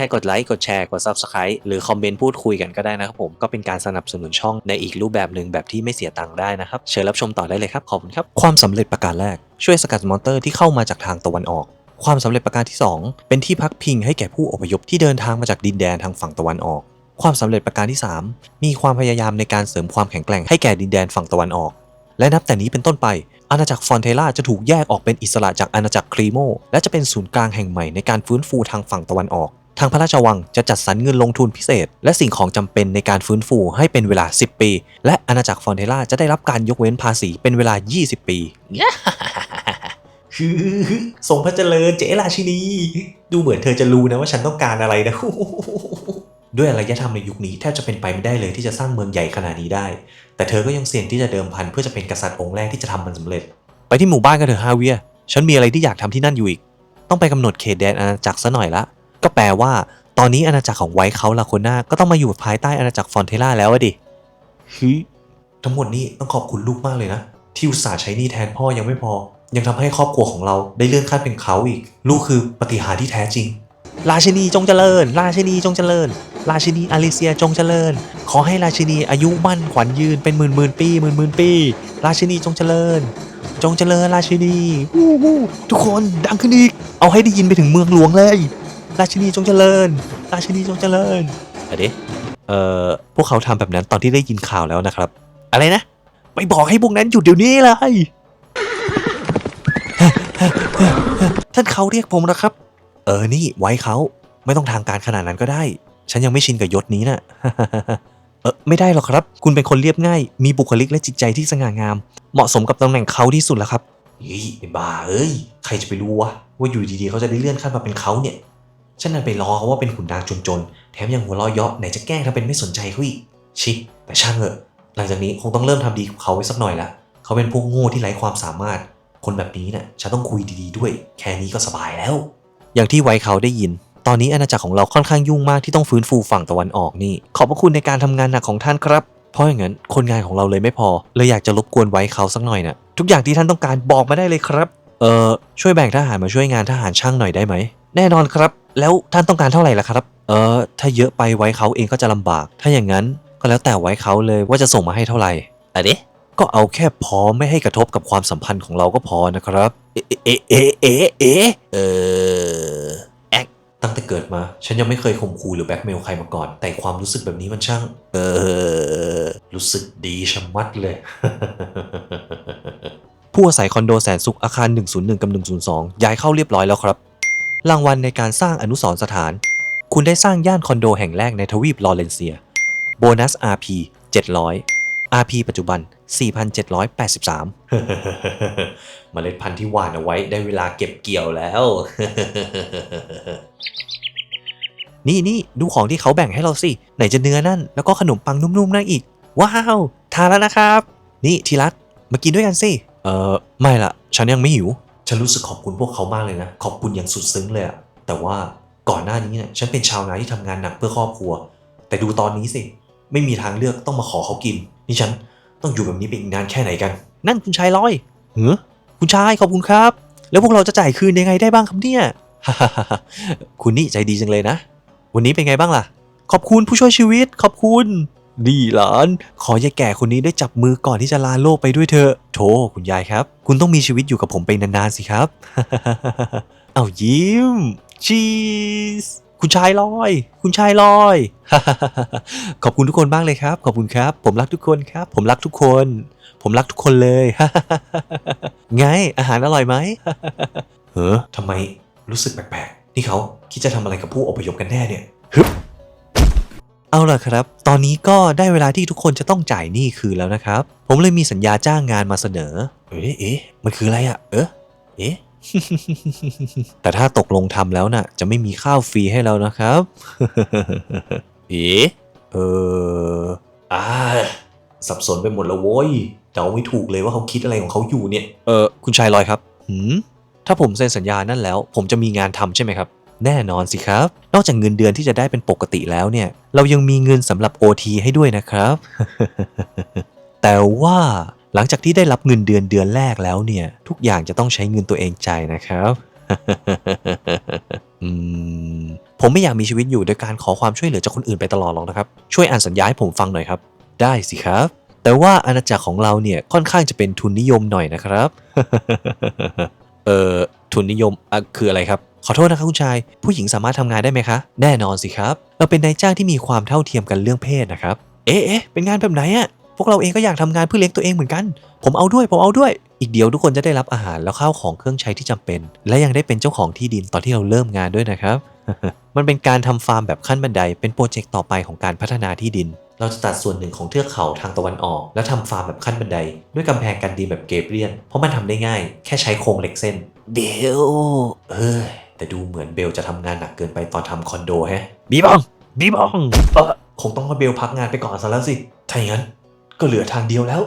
ค่กดไลค์กดแชร์กด Subscribe หรือคอมเมนต์พูดคุยกันก็ได้นะครับผมก็เป็นการสนับสนุนช่องในอีกรูปแบบหนึ่งแบบที่ไม่เสียตังค์ได้นะครับเชิญรับชมต่อได้เลยครับขอบคุณครับความสำเร็จประการแรก ช่วยสกัดมอนเตอร์ที่เข้ามาจากทางตะวันออกความสำเร็จประการที่ 2 เป็นที่พักพิงให้แก่ผู้อพยพที่เดินทางมาจากดินแดนทางฝั่งตะวันออก ความสำเร็จประการที่ 3 มีความพยายามในการเสริมความแข็งแกร่งให้แก่ดินแดนฝั่งตะวันออก และนับแต่นี้เป็นต้นไป อาณาจักรฟอนเทล่าจะถูกแยกออกเป็นอิสระจากอาณาจักรครีโม และจะเป็นศูนย์กลางแห่งใหม่ในการฟื้นฟูทางฝั่งตะวันออก ทางพระราชวังจะจัดสรรเงินลงทุนพิเศษ และสิ่งของจำเป็นในการฟื้นฟูให้เป็นเวลา 10 ปี และอาณาจักรฟอนเทล่าจะได้รับการยกเว้นภาษีเป็นเวลา 20 ปีคือทรงพระเจริญเจราชินี ดูเหมือนเธอจะรู้นะว่าฉันต้องการอะไรนะ ด้วยอารยธรรมในยุคนี้แทบจะเป็นไปไม่ได้เลยที่จะสร้างเมืองใหญ่ขนาดนี้ได้ แต่เธอก็ยังเสี่ยงที่จะเดิมพันเพื่อจะเป็นกษัตริย์องค์แรกที่จะทำมันสำเร็จ ไปที่หมู่บ้านกันเถอะฮาเวีย ฉันมีอะไรที่อยากทำที่นั่นอยู่อีก ต้องไปกำหนดเขตแดนอาณาจักรซะหน่อยละ ก็แปลว่า ตอนนี้อาณาจักรของไวท์เขาลาโคนาก็ต้องมาอยู่ภายใต้อาณาจักรฟอนเทล่าแล้วอะดิฮึทั้งหมดนี้ต้องขอบคุณลูกมากเลยนะ ที่อุตส่าห์ใช้หนี่แทนพ่อยังไม่พอ ยังทำให้ครอบครัวของเราได้เลื่อนขั้นเป็นเขาอีก ลูกคือปฏิหารย์ที่แท้จริง ราชินีจงเจริญ ราชินีจงเจริญ ราชินีอลิเซียจงเจริญ ขอให้ราชินีอายุมั่นขวัญยืนเป็นหมื่นหมื่นปีหมื่นหมื่นปี ราชินีจงเจริญ จงเจริญราชินีวู้วู้ทุกคนดังขึ้นอีก เอาให้ได้ยินไปถึงเมืองหลวงเลย ราชินีจงเจริญ ราชินีจงเจริญอะเดเอ่อพวกเขาทำแบบนั้นตอนที่ได้ยินข่าวแล้วนะครับ อะไรนะ ไปบอกให้พวกนั้นหยุดเดี๋ยวนี้เลยท่านเขาเรียกผมนะครับ เออนี่ไว้เขาไม่ต้องทางการขนาดนั้นก็ได้ ฉันยังไม่ชินกับยศนี้น่ะเออไม่ได้หรอกครับ คุณเป็นคนเรียบง่าย มีบุคลิกและจิตใจที่สง่างาม เหมาะสมกับตำแหน่งเขาที่สุดแล้วครับเฮ้ยไอ้บ้าเอ้ย ใครจะไปรู้วะว่าอยู่ดีๆ เขาจะได้เลื่อนขั้นมาเป็นเขาเนี่ย ฉันนั่นไปรอเขาว่าเป็นขุนนางจนๆ แถมยังหัวเราะเยาะไหนจะแกล้งทำเป็นไม่สนใจเขาอีก ชิ แต่ช่างเถอะ หลังจากนี้คงต้องเริ่มทำดีกับเขาไว้สักหน่อยละ เขาเป็นพวกโง่ที่ไร้ความสามารถ คนแบบนี้น่ะฉันต้องคุยดีๆด้วย แค่นี้ก็สบายแล้ว อย่างที่ไวเขาได้ยิน ตอนนี้อาณาจักรของเราค่อนข้างยุ่งมากที่ต้องฟื้นฟูฝั่งตะวันออกนี่ ขอบพระคุณในการทำงานหนักของท่านครับ เพราะอย่างนั้นคนงานของเราเลยไม่พอ เลยอยากจะรบกวนไว้เขาสักหน่อยนะทุกอย่างที่ท่านต้องการบอกมาได้เลยครับ เออช่วยแบ่งทหารมาช่วยงานทหารช่างหน่อยได้ไหม แน่นอนครับ แล้วท่านต้องการเท่าไหร่ล่ะครับ เออ ถ้าเยอะไปไว้เขาเองก็จะลำบาก ถ้าอย่างนั้นก็แล้วแต่ไว้เขาเลยว่าจะส่งมาให้เท่าไหร่อะเดก็เอาแค่พอไม่ให้กระทบกับความสัมพันธ์ของเราก็พอนะครับ เอะเอะเอะเอะเอะเออแอกตั้งแต่เกิดมา ฉันยังไม่เคยข่มขู่หรือแบล็กเมลใครมาก่อน แต่ความรู้สึกแบบนี้มันช่าง เออ รู้สึกดีชะมัดเลยผู้อาศัยคอนโดแสนสุขอาคาร 101 กับ 102 ย้ายเข้าเรียบร้อยแล้วครับ รางวัลในการสร้างอนุสรณ์สถาน คุณได้สร้างย่านคอนโดแห่งแรกในทวีปลอเรนเซีย โบนัส RP 700 RP ปัจจุบัน 4,783 เมล็ดพันธุ์ที่หว่านเอาไว้ได้เวลาเก็บเกี่ยวแล้ว นี่นี่ดูของที่เขาแบ่งให้เราสิ ไหนจะเนื้อนั่น แล้วก็ขนมปังนุ่มๆนั่นอีก ว้าว ทานแล้วนะครับ นี่ทีรักมากินด้วยกันสิ เออไม่ละฉันยังไม่หิว ฉันรู้สึกขอบคุณพวกเขามากเลยนะ ขอบคุณอย่างสุดซึ้งเลยอะแต่ว่าก่อนหน้านี้เนี่ยฉันเป็นชาวนาที่ทำงานหนักเพื่อครอบครัว แต่ดูตอนนี้สิ ไม่มีทางเลือกต้องมาขอเขากิน นี่ฉันต้องอยู่แบบนี้ไปอีกนานแค่ไหนกัน นั่นคุณชายลอยเหือคุณชายขอบคุณครับ แล้วพวกเราจะจ่ายคืนยังไงได้บ้างครับเนี่ยคุณนี่ใจดีจังเลยนะ วันนี้เป็นไงบ้างล่ะ ขอบคุณผู้ช่วยชีวิต ขอบคุณ ดีหลาน ขอยายแก่คนนี้ได้จับมือก่อนที่จะลาโลกไปด้วยเถอะโถคุณยายครับ คุณต้องมีชีวิตอยู่กับผมไปนานๆสิครับ เอายิ้มชีสคุณชายลอย คุณชายลอย ขอบคุณทุกคนมากเลยครับ ขอบคุณครับ ผมรักทุกคนครับ ผมรักทุกคน ผมรักทุกคนเลย ไง อาหารอร่อยไหมเฮ้อทำไมรู้สึกแปลกๆ นี่เขาคิดจะทำอะไรกับผู้อพยพกันแน่เนี่ยฮึบ เอาล่ะครับ ตอนนี้ก็ได้เวลาที่ทุกคนจะต้องจ่ายหนี้คืนแล้วนะครับ ผมเลยมีสัญญาจ้างงานมาเสนอ เอ๊ะเอ๊ะมันคืออะไรอะเอ๊ะเอ๊ะแต่ถ้าตกลงทำแล้วน่ะ จะไม่มีข้าวฟรีให้เรานะครับ เอ๊ะเอออ่าสับสนไปหมดแล้วโว้ยเดาไม่ถูกเลยว่าเขาคิดอะไรของเขาอยู่เนี่ย เออคุณชายลอยครับหืมถ้าผมเซ็นสัญญานั่นแล้ว ผมจะมีงานทำใช่ไหมครับ แน่นอนสิครับ นอกจากเงินเดือนที่จะได้เป็นปกติแล้วเนี่ย เรายังมีเงินสำหรับ OT ให้ด้วยนะครับ แต่ว่าหลังจากที่ได้รับเงินเดือนเดือนแรกแล้วเนี่ย ทุกอย่างจะต้องใช้เงินตัวเองจ่ายนะครับอืมผมไม่อยากมีชีวิตอยู่โดยการขอความช่วยเหลือจากคนอื่นไปตลอดหรอกนะครับ ช่วยอ่านสัญญาให้ผมฟังหน่อยครับ ได้สิครับ แต่ว่าอาณาจักรของเราเนี่ยค่อนข้างจะเป็นทุนนิยมหน่อยนะครับ เอ่อทุนนิยมอะคืออะไรครับ ขอโทษนะครับคุณชาย ผู้หญิงสามารถทำงานได้ไหมคะ แน่นอนสิครับ เราเป็นนายจ้างที่มีความเท่าเทียมกันเรื่องเพศนะครับ เอ๊ะเป็นงานแบบไหนอะพวกเราเองก็อยากทำงานเพื่อเลี้ยงตัวเองเหมือนกัน ผมเอาด้วย ผมเอาด้วย อีกเดียวทุกคนจะได้รับอาหารแล้วข้าวของเครื่องใช้ที่จำเป็น และยังได้เป็นเจ้าของที่ดินตอนที่เราเริ่มงานด้วยนะครับ มันเป็นการทำฟาร์มแบบขั้นบันได เป็นโปรเจกต์ต่อไปของการพัฒนาที่ดิน เราจะตัดส่วนหนึ่งของเทือกเขาทางตะวันออก แล้วทำฟาร์มแบบขั้นบันได ด้วยกำแพงกันดินแบบเกเบรียน เพราะมันทำได้ง่าย แค่ใช้โครงเหล็กเส้นเบลเอ้ย แต่ดูเหมือนเบลจะทำงานหนักเกินไปตอนทำคอนโดแฮะ บีบอง บีบอง เออคงต้องให้เบลพักงานไปก่อนซะแล้วสิ ถ้าอย่างนั้นก็เหลือทางเดียวแล้ว